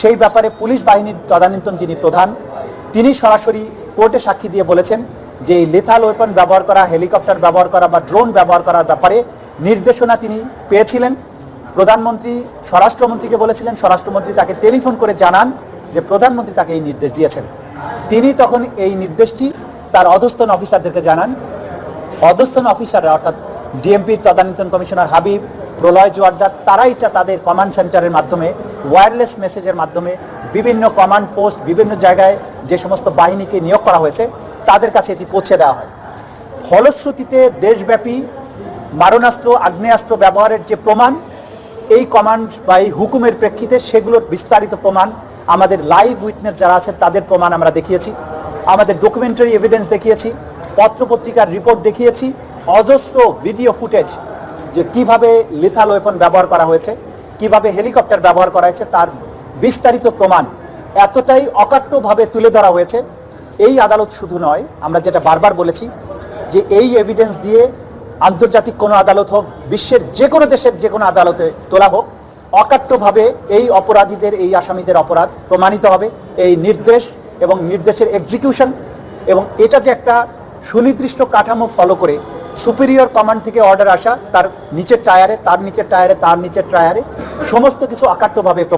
সেই ব্যাপারে পুলিশ বাহিনীর তদানীন্তন যিনি প্রধান, তিনি সরাসরি কোর্টে সাক্ষী দিয়ে বলেছেন যে লেথাল ওয়েপন ব্যবহার করা হেলিকপ্টার ব্যবহার করা বা ড্রোন ব্যবহার করার ব্যাপারে নির্দেশনা তিনি পেয়েছিলেন। প্রধানমন্ত্রী, স্বরাষ্ট্রমন্ত্রীকে বলেছিলেন, স্বরাষ্ট্রমন্ত্রী তাকে টেলিফোন করে জানান যে প্রধানমন্ত্রী তাকে এই নির্দেশ দিয়েছেন। তিনি তখন এই নির্দেশটি তার অধস্তন অফিসারদেরকে জানান। অধস্তন অফিসাররা অর্থাৎ ডিএমপির তদানীন্তন কমিশনার হাবিব প্রলয় জোয়ারদার, তারাই এটা তাদের কমান্ড সেন্টারের মাধ্যমে ওয়্যারলেস মেসেজের মাধ্যমে বিভিন্ন কমান্ড পোস্ট বিভিন্ন জায়গায় যে সমস্ত বাহিনীকে নিয়োগ করা হয়েছে, তাদের কাছে এটি পৌঁছে দেওয়া হয়। ফলশ্রুতিতে দেশব্যাপী মারণাস্ত্র, আগ্নেয়াস্ত্র ব্যবহারের যে প্রমাণ, এই কমান্ড বা এই হুকুমের প্রেক্ষিতে সেগুলোর বিস্তারিত প্রমাণ, আমাদের লাইভ উইটনেস যারা আছেন, তাদের প্রমাণ আমরা দেখিয়েছি। আমাদের ডকুমেন্টারি এভিডেন্স দেখিয়েছি, পত্রপত্রিকার রিপোর্ট দেখিয়েছি, অজস্র ভিডিও ফুটেজ যে কীভাবে লিথাল ওয়েপন ব্যবহার করা হয়েছে, কীভাবে হেলিকপ্টার ব্যবহার করা হয়েছে, তার বিস্তারিত প্রমাণ এতটাই অকাট্যভাবে তুলে ধরা হয়েছে। এই আদালত শুধু নয়, আমরা যেটা বারবার বলেছি যে এই এভিডেন্স দিয়ে আন্তর্জাতিক কোনো আদালত হোক, বিশ্বের যে কোনো দেশের যে কোনো আদালতে তোলা হোক, অকাট্যভাবে এই অপরাধীদের, এই আসামিদের অপরাধ প্রমাণিত হবে। এই নির্দেশ এবং নির্দেশের এক্সিকিউশন এবং এটা যে একটা সুনির্দিষ্ট কাঠামো ফলো করে সুপিরিয়র কমান্ড থেকে অর্ডার আসা, তার নিচের টায়ারে তার নিচের টায়ারে তার নিচের টায়ারে সমস্ত কিছু অকাট্যভাবে